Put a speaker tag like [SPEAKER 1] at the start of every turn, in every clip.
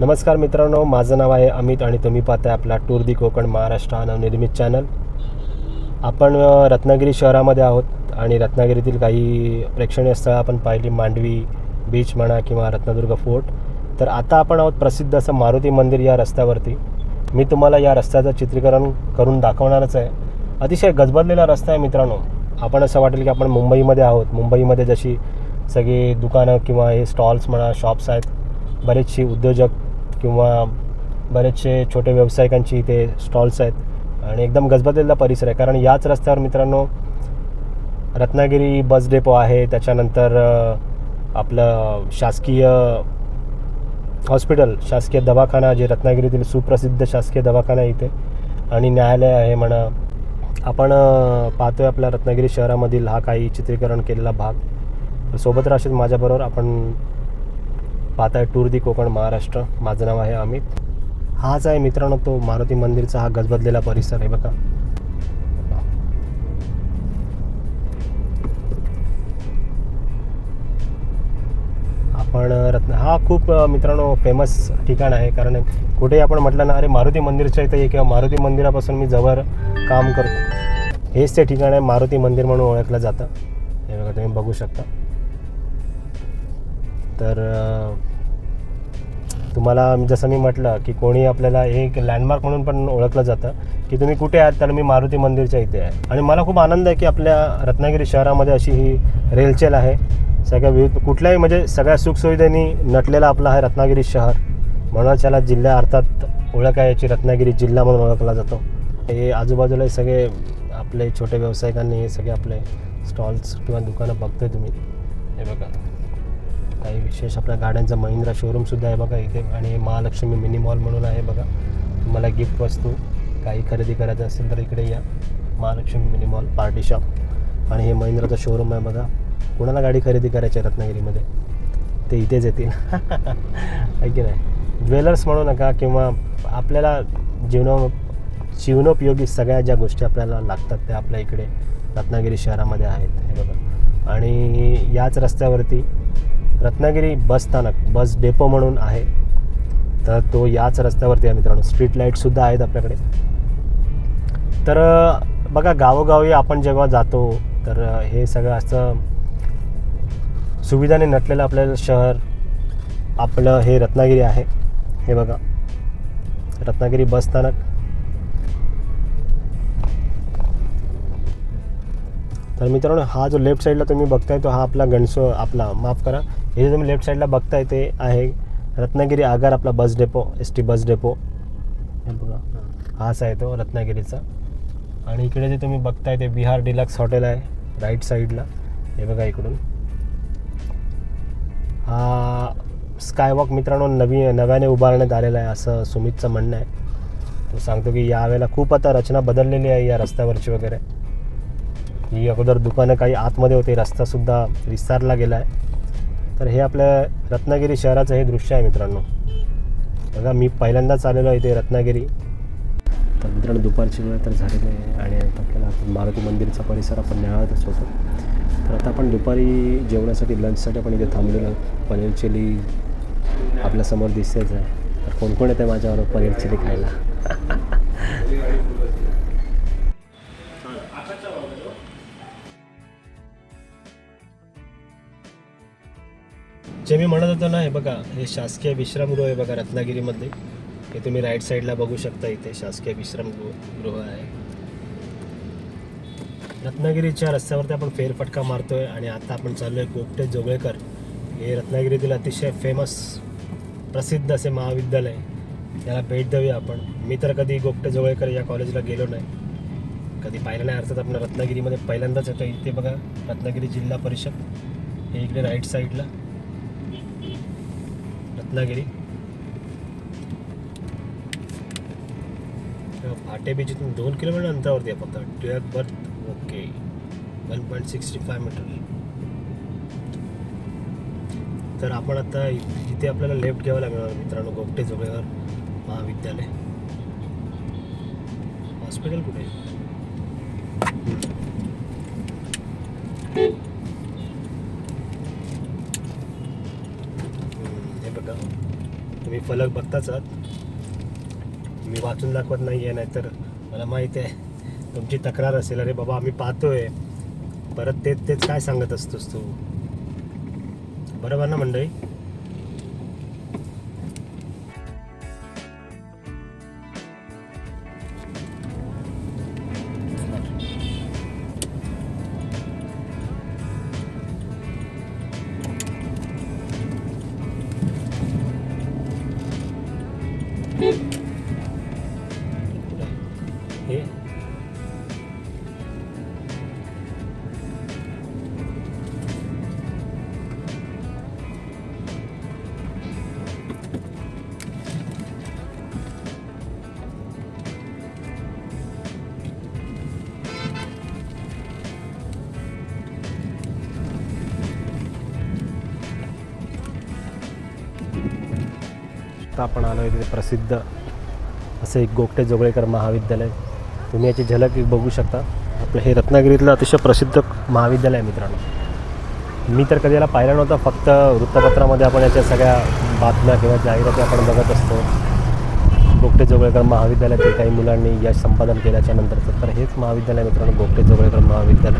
[SPEAKER 1] नमस्कार मित्रांनो माझं नाव आहे अमित आणि तुम्ही पाहताय आपला टूर दी कोकण महाराष्ट्र हा नवनिर्मित चॅनल. आपण रत्नागिरी शहरामध्ये आहोत आणि रत्नागिरीतील काही प्रेक्षणीय स्थळं आपण पाहिली मांडवी बीच म्हणा किंवा रत्नदुर्ग फोर्ट. तर आता आपण आहोत प्रसिद्ध असं मारुती मंदिर या रस्त्यावरती. मी तुम्हाला या रस्त्याचं चित्रीकरण करून दाखवणारच आहे. अतिशय गजबजलेला रस्ता आहे मित्रांनो. आपण असं वाटेल की आपण मुंबईमध्ये आहोत. मुंबईमध्ये जशी सगळी दुकानं किंवा हे स्टॉल्स म्हणा शॉप्स आहेत. बरेचशी उद्योजक किंवा बरेचसे छोटे व्यावसायिकांची इथे स्टॉल्स आहेत आणि एकदम गजबजलेला परिसर आहे. कारण याच रस्त्यावर मित्रांनो रत्नागिरी बस डेपो आहे. त्याच्यानंतर आपलं शासकीय हॉस्पिटल शासकीय दवाखाना जे रत्नागिरीतील सुप्रसिद्ध शासकीय दवाखाना आहे इथे. आणि न्यायालय आहे म्हणा. आपण पाहतो पाहतोय आपल्या रत्नागिरी शहरामधील हा काही चित्रीकरण केलेला भाग. सोबत राशीत माझ्याबरोबर. आपण पाहताय टूर दी कोकण महाराष्ट्र. माझं नाव आहे अमित. हाच आहे मित्रांनो तो मारुती मंदिरचा हा गजबजलेला परिसर आहे बघा. आपण रत्न हा खूप मित्रांनो फेमस ठिकाण आहे. कारण कुठेही आपण म्हटलं ना अरे मारुती मंदिरच्या इथे किंवा मारुती मंदिरापासून मी जवळ काम करतो. हेच ते ठिकाण आहे मारुती मंदिर म्हणून ओळखलं जातं. हे बघा तुम्ही बघू शकता. तर तुम्हाला जसं मी म्हटलं की कोणी आपल्याला एक लँडमार्क म्हणून पण ओळखलं जातं की तुम्ही कुठे आहात तर मी मारुती मंदिरच्या इथे आहे. आणि मला खूप आनंद आहे की आपल्या रत्नागिरी शहरामध्ये अशी ही रेलचेल आहे. सगळ्या विविध कुठल्याही म्हणजे सगळ्या सुखसुविधांनी नटलेला आपला आहे रत्नागिरी शहर म्हणूनच याला जिल्हा अर्थात ओळख आहे याची रत्नागिरी जिल्हा म्हणून ओळखला जातो. हे आजूबाजूला सगळे आपले छोटे व्यावसायिकांनी हे सगळे आपले स्टॉल्स किंवा दुकानं बघतोय तुम्ही. हे बघा. काही विशेष आपल्या गाड्यांचा महिंद्रा शोरूमसुद्धा आहे बघा इथे. आणि महालक्ष्मी मिनी मॉल म्हणून आहे बघा. तुम्हाला गिफ्ट वस्तू काही खरेदी करायचं असेल तर इकडे या. Mahalakshmi mini mall party shop आणि हे महिंद्राचं शोरूम आहे बघा. कोणाला गाडी खरेदी करायची आहे रत्नागिरीमध्ये? ते इथेच येतील. आहे की नाही? ज्वेलर्स म्हणू नका किंवा आपल्याला जीवनो जीवनोपयोगी सगळ्या ज्या गोष्टी आपल्याला लागतात त्या आपल्या इकडे रत्नागिरी शहरामध्ये आहेत. हे बघा. आणि याच रस्त्यावरती रत्नागिरी बस स्थानक बस डेपो म्हणून आहे. तर तो याच रस्त्यावरती आहे मित्रांनो. स्ट्रीट लाईटसुद्धा आहेत आपल्याकडे. तर बघा गावोगावी आपण जेव्हा जातो तर हे सगळं असं सुविधाने नटलेलं आपलं शहर आपलं हे रत्नागिरी आहे. हे बघा. रत्नागिरी बस स्थानक. तर मित्रांनो हा जो लेफ्ट साईडला तुम्ही बघताय तो हा आपला गणसो आपला माफ करा हे जे तुम्ही लेफ्ट साईडला बघताय ते आहे. रत्नागिरी आगार आपला bus depot S T bus depot हे बघा. हाच आहे तो रत्नागिरीचा. आणि इकडे जे तुम्ही बघताय ते बिहार डिलक्स हॉटेल आहे राईट साईडला हे बघा इकडून. हा स्कायवॉक मित्रांनो नवी नव्याने उभारण्यात आलेला आहे असं सुमितचं म्हणणं आहे. तो सांगतो की यावेळेला खूप आता रचना बदललेली आहे या रस्त्यावरची वगैरे. ही अगोदर दुकानं काही आतमध्ये होते रस्तासुद्धा विस्तारला गेला आहे तर हे आपल्या रत्नागिरी शहराचं हे दृश्य आहे मित्रांनो. बघा मी पहिल्यांदाच आलेलो आहे इथे रत्नागिरी. तर मित्रांनो दुपारची वेळ तर झालेली आहे आणि आता आपल्याला आपण मारुती मंदिरचा परिसर आपण न्याळत होतो तर आता आपण दुपारी जेवणासाठी लंचसाठी आपण इथे थांबलेलो पनीर चिली आपल्यासमोर दिसतेच आहे. तर कोण कोण येते माझ्यावर पनीर चिली खायला? जे मी म्हणत होतो ना हे बघा हे शासकीय विश्रामगृह आहे बघा रत्नागिरीमध्ये. हे तुम्ही राईट साईडला बघू शकता इथे शासकीय विश्रामगृह गृह आहे. रत्नागिरीच्या रस्त्यावरती आपण फेरफटका मारतोय आणि आता आपण चाललो आहे गोपटे जोगळेकर. हे रत्नागिरीतील अतिशय फेमस प्रसिद्ध असे महाविद्यालय. त्याला भेट देऊया आपण. मी तर कधी गोपटे जोगळेकर या कॉलेजला गेलो नाही. कधी पाहिलं नाही अर्थात आपण रत्नागिरीमध्ये पहिल्यांदाच येतो इथे बघा रत्नागिरी जिल्हा परिषद. हे इकडे राईट साईडला रत्नागिरी. फाटे बीच इथून दोन किलोमीटर अंतरावरती आहे फक्त. Twelfth berth okay. One point sixty five metre तर आपण आता इथे आपल्याला लेफ्ट घ्यावं लागणार मित्रांनो गोपटे जोगळेवर महाविद्यालय. हॉस्पिटल कुठे आहे? हम्म, हे बघा तुम्ही फलक बघताच आहात. मी वाचून दाखवत नाही आहे नाहीतर मला माहिती आहे. तुमची तक्रार असेल अरे बाबा आम्ही पाहतोय. परत तेच तेच काय सांगत असतोस तू? बरोबर ना मंडळी? हे आता आपण आलो आहे तिथे प्रसिद्ध असं एक गोगटे जोगळेकर महाविद्यालय. तुम्ही याची झलक बघू शकता. आपलं हे रत्नागिरीतलं अतिशय प्रसिद्ध महाविद्यालय आहे मित्रांनो. मी तर कधी याला पाहिलं नव्हतं. फक्त वृत्तपत्रामध्ये आपण याच्या सगळ्या बातम्या किंवा जाहिराती आपण बघत असतो. गोगटे जोगळेकर महाविद्यालयातील काही मुलांनी यश संपादन केल्याच्या नंतरचं. तर हेच महाविद्यालय मित्रांनो गोगटे जोगळेकर महाविद्यालय.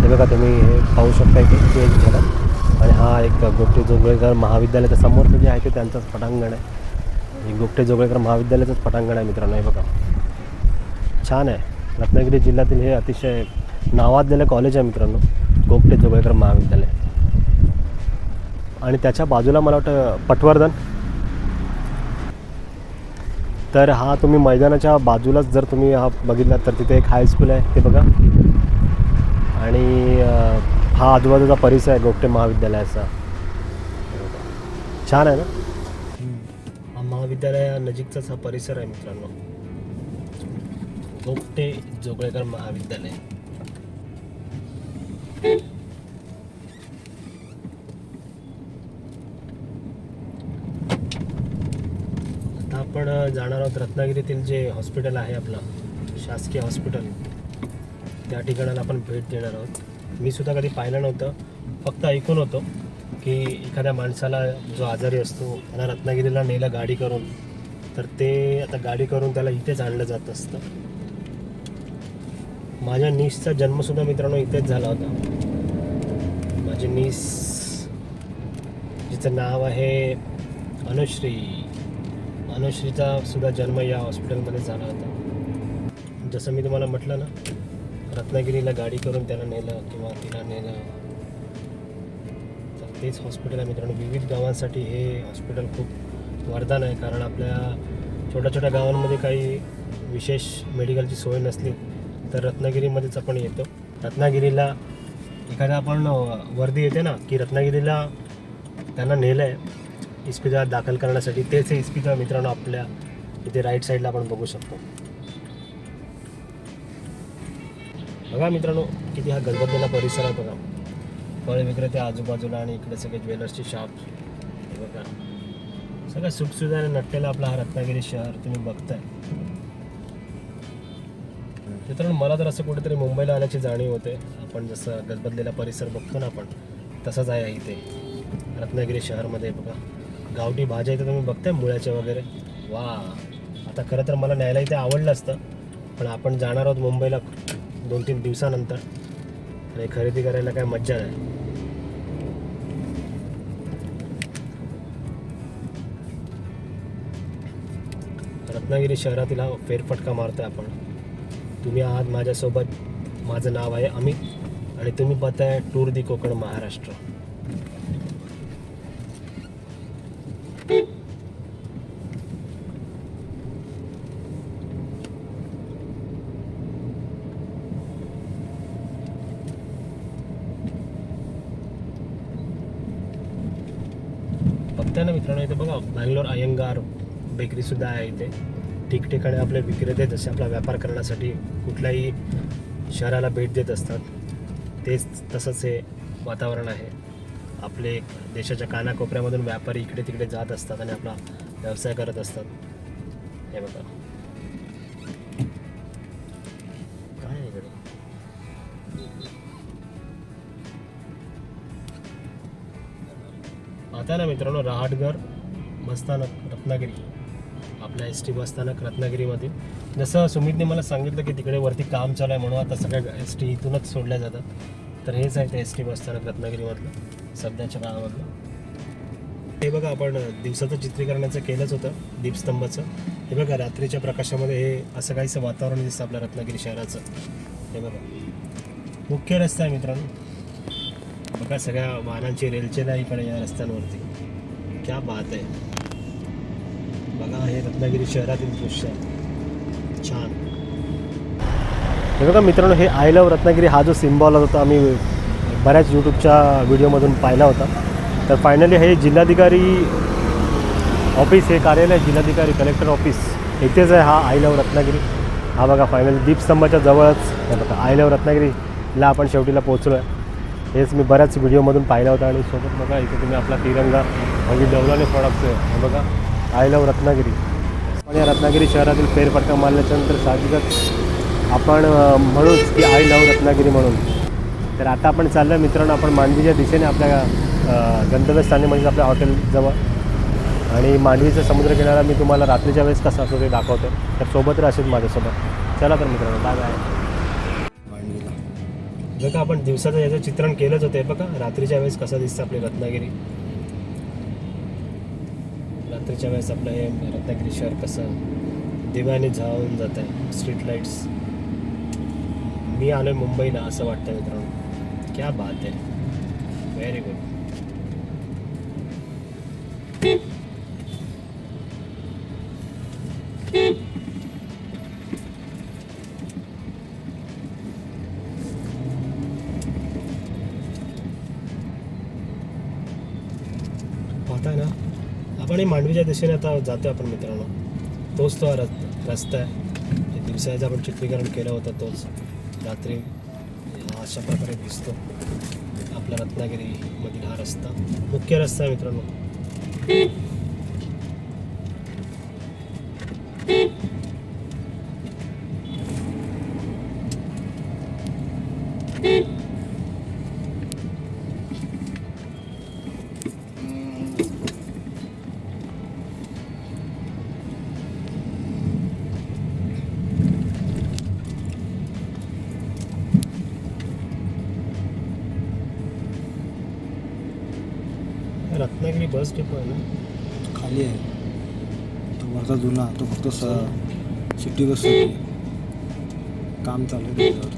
[SPEAKER 1] हे बघा तुम्ही हे पाहू शकता की ते एक झलक. आणि हा एक गोपटे जोगळेकर महाविद्यालयाच्या समोरचं जे आहे ते त्यांचंच पटांगण आहे. हे गोपटे जोगळेकर महाविद्यालयाचंच पटांगण आहे मित्रांनो हे बघा. छान आहे. रत्नागिरी जिल्ह्यातील हे अतिशय नावाजलेलं कॉलेज आहे मित्रांनो गोपटे जोगळेकर महाविद्यालय. आणि त्याच्या बाजूला मला वाटतं पटवर्धन. तर हा तुम्ही मैदानाच्या बाजूलाच जर तुम्ही हा बघितलात तर तिथे एक हायस्कूल आहे ते बघा. आणि हा आजूबाजूचा परिसर आहे गोपटे महाविद्यालयाचा. छान आहे ना? हा महाविद्यालया नजीकचाच हा परिसर आहे मित्रांनो. गोपटे जोगळेकर महाविद्यालय. आता आपण जाणार आहोत रत्नागिरीतील जे हॉस्पिटल आहे आपलं शासकीय हॉस्पिटल. त्या ठिकाणाला आपण भेट देणार आहोत. मी सुद्धा कधी पाहिलं नव्हतं. फक्त ऐकून होतो की एखाद्या माणसाला जो आजारी असतो त्याला रत्नागिरीला नेलं गाडी करून तर ते आता गाडी करून त्याला इथेच आणलं जात असतं. माझ्या नीसचा जन्मसुद्धा मित्रांनो इथेच झाला होता. माझी नीस जिचं नाव आहे अनुश्री. अनुश्रीचा सुद्धा जन्म या हॉस्पिटलमध्ये झाला होता. जसं मी तुम्हाला म्हटलं ना रत्नागिरीला गाडी करून त्याला नेलं किंवा तिला नेलं. तर तेच हॉस्पिटल आहे मित्रांनो. विविध गावांसाठी हे हॉस्पिटल खूप वरदान आहे. कारण आपल्या छोट्या छोट्या गावांमध्ये काही विशेष मेडिकलची सोय नसली तर रत्नागिरीमध्येच आपण येतो. रत्नागिरीला एखादा आपण वर्दी येते ना की रत्नागिरीला त्यांना नेलं आहे इस्पितळात दाखल करण्यासाठी तेच हे इस्पितळ मित्रांनो आपल्या इथे राईट साईडला आपण बघू शकतो. बघा मित्रांनो किती हा गजबजलेला परिसर आहे बघा. फळ विक्रेते आजूबाजूला आणि इकडे सगळे ज्वेलर्सचे शॉप हे बघा. सगळं सुखसुविधाने नटलेला आपला हा रत्नागिरी शहर तुम्ही बघताय. मित्रांनो मला तर असं कुठेतरी मुंबईला आल्याची जाणीव होते. आपण जसं गजबजलेला परिसर बघतो ना आपण तसंच आहे इथे. रत्नागिरी शहरमध्ये बघा. गावठी भाज्या इथे तुम्ही बघताय मुळ्याच्या वगैरे? वा आता खरं तर मला न्यायला इथे आवडलं असतं पण आपण जाणार आहोत मुंबईला. दोन तीन दिवसानंतर. आणि खरेदी करायला काय मज्जा नाही. रत्नागिरी शहरातील हा फेरफटका मारतोय आपण. तुम्ही आहात माझ्यासोबत. माझं नाव आहे अमित. आणि तुम्ही पाहताय टूर दी कोकण महाराष्ट्र बघताय ना मित्रांनो इथे बघा बँगलोर अयंगार बेकरीसुद्धा आहे इथे. ठिकठिकाणी आपले विक्रेते जसे आपला व्यापार करण्यासाठी कुठल्याही शहराला भेट देत असतात. तेच तसंच हे वातावरण आहे. आपले देशाच्या कानाकोपऱ्यामधून व्यापारी इकडे तिकडे जात असतात आणि आपला व्यवसाय करत असतात. हे बघा. आता ना मित्रांनो रहाटघर बसस्थानक रत्नागिरी. आपल्या एस टी बसस्थानक रत्नागिरीमध्ये जसं सुमितने मला सांगितलं की तिकडे वरती काम चालू आहे म्हणून आता सगळ्या एस टी इथूनच सोडल्या जातात. तर हेच आहे ते एस टी बसस्थानक रत्नागिरीमधलं सध्याच्या काळामधलं हे बघा आपण दिवसाचं चित्रीकरणाचं केलंच होतं दीपस्तंभाचं. हे बघा रात्रीच्या प्रकाशामध्ये हे असं काहीसं वातावरण दिसतं आपल्या रत्नागिरी शहराचं. हे बघा. मुख्य रस्ता आहे मित्रांनो. बघा सगळ्या वाहनांची रेलचेल आहे इकडे या रस्त्यांवरती. क्या बात आहे. बघा हे रत्नागिरी शहरातील दृश्य छान. हे बघा मित्रांनो हे आय लव्ह रत्नागिरी हा जो सिम्बॉल होता आम्ही बऱ्याच यूट्यूबच्या व्हिडिओमधून पाहिला होता. तर फायनली हे जिल्हाधिकारी ऑफिस हे कार्यालय जिल्हाधिकारी कलेक्टर ऑफिस इथेच आहे हा आय लव्ह रत्नागिरी. हा बघा फायनली दीपस्तंभाच्या जवळच हे बघा आय लव्ह रत्नागिरीला आपण शेवटीला पोहोचलो आहे हेच मी बऱ्याच व्हिडिओमधून पाहिलं होतं आणि सोबत बघा इथे तुम्ही आपला तिरंगा म्हणजे डवलाने प्रॉडक्ट आहे बघा आय लव रत्नागिरी. पण या रत्नागिरी शहरातील फेरफटका मारल्याच्यानंतर साहजिकच आपण म्हणूच की आय लव्ह रत्नागिरी म्हणून. तर आता आपण चाललो मित्रांनो आपण मांडवीच्या दिशेने आपल्या गंतव्यस्थानी म्हणजे आपल्या हॉटेलजवळ आणि मांडवीचा समुद्रकिनारा मी तुम्हाला रात्रीच्या वेळेस कसा असतो ते दाखवतो तर सोबत राहशील माझ्यासोबत. चला तर मित्रांनो बाय बाय
[SPEAKER 2] जर
[SPEAKER 1] का आपण दिवसाचं याचं चित्रण केलंच होतं बघा रात्रीच्या वेळेस कसं दिसतं आपली रत्नागिरी. रात्रीच्या वेळेस आपलं हे रत्नागिरी शहर कसं दिव्याने झावून जात आहे स्ट्रीट लाईट्स मी आलोय मुंबईला असं वाटतं मित्रांनो. क्या बात आहे. व्हेरी गुड आणि मांडवीच्या दिशेने आता जातो आपण मित्रांनो. तोच तो हा रस्ता आहे. दिवसाचं आपण चित्रीकरण केलं होतं तोच रात्री हा अशा प्रकारे दिसतो. आपला रत्नागिरीमधील हा रस्ता. मुख्य रस्ता आहे मित्रांनो. मी बस डेपो आहे ना.
[SPEAKER 2] खाली आहे. तो वर्धा जुना तो फक्त स सिटी बस काम चालू आहे.
[SPEAKER 1] त्याच्यावर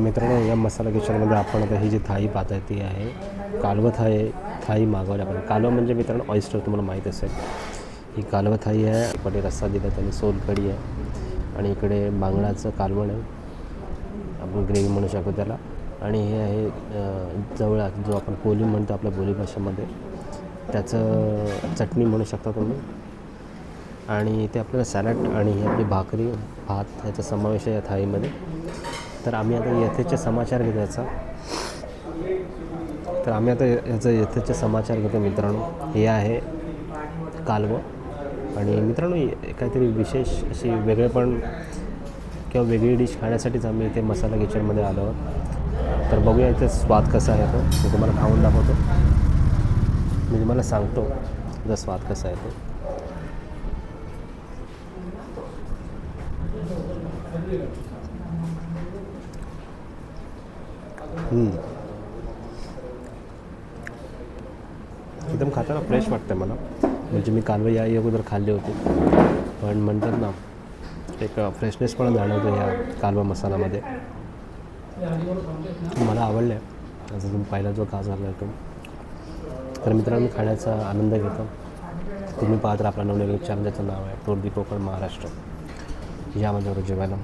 [SPEAKER 1] मित्रांनो या मसाला किचनमध्ये आपण आता ही जी थाई पाहत आहे ती आहे कालवं थाई थाई मागवली आपण. कालवं म्हणजे मित्रांनो ऑइस्टर तुम्हाला माहीत असेल. ही कालवं थाई आहे इकडे रस्सा दिला त्याने सोलकढी आहे. आणि इकडे बांगडाचं कालवण आहे. आपण ग्रेव्ही म्हणू शकतो त्याला. आणि हे आहे जवळात जवळा जो आपण कोली म्हणतो आपल्या बोलीभाषेमध्ये त्याचं चटणी म्हणू शकता तुम्ही. आणि ते आपल्याला सॅलड आणि ही आपली भाकरी भात ह्याचा समावेश आहे या थाळीमध्ये. तर आम्ही आता यथेचे समाचार घेतो याचा. तर आम्ही आता याचं यथेचे समाचार घेतो मित्रांनो. हे आहे कालवं. आणि मित्रांनो काहीतरी विशेष अशी वेगळेपण किंवा वेगळी डिश खाण्यासाठीच आम्ही इथे मसाला किचनमध्ये आलो आहोत. तर बघूया इथे स्वाद कसा आहे तो. मी तुम्हाला खाऊन दाखवतो. मी तुम्हाला सांगतो तुझा स्वाद कसा आहे तो. एकदम खाताना फ्रेश वाटतं मला. म्हणजे मी कालवं या अगोदर खाल्ली होती. पण म्हणतात ना एक फ्रेशनेस पण जाणवतो ह्या कालवा मसाल्यामध्ये. मला आवडलं आहे जसं तुम्ही पहिला जो का झाला आहे तो. तर मित्रांनो मी खाण्याचा आनंद घेतो. तुम्ही पाहत आपला नवनवीन चॅनल ज्याचं नाव आहे तोरदी कोकण महाराष्ट्र. यामध्ये जेवायला.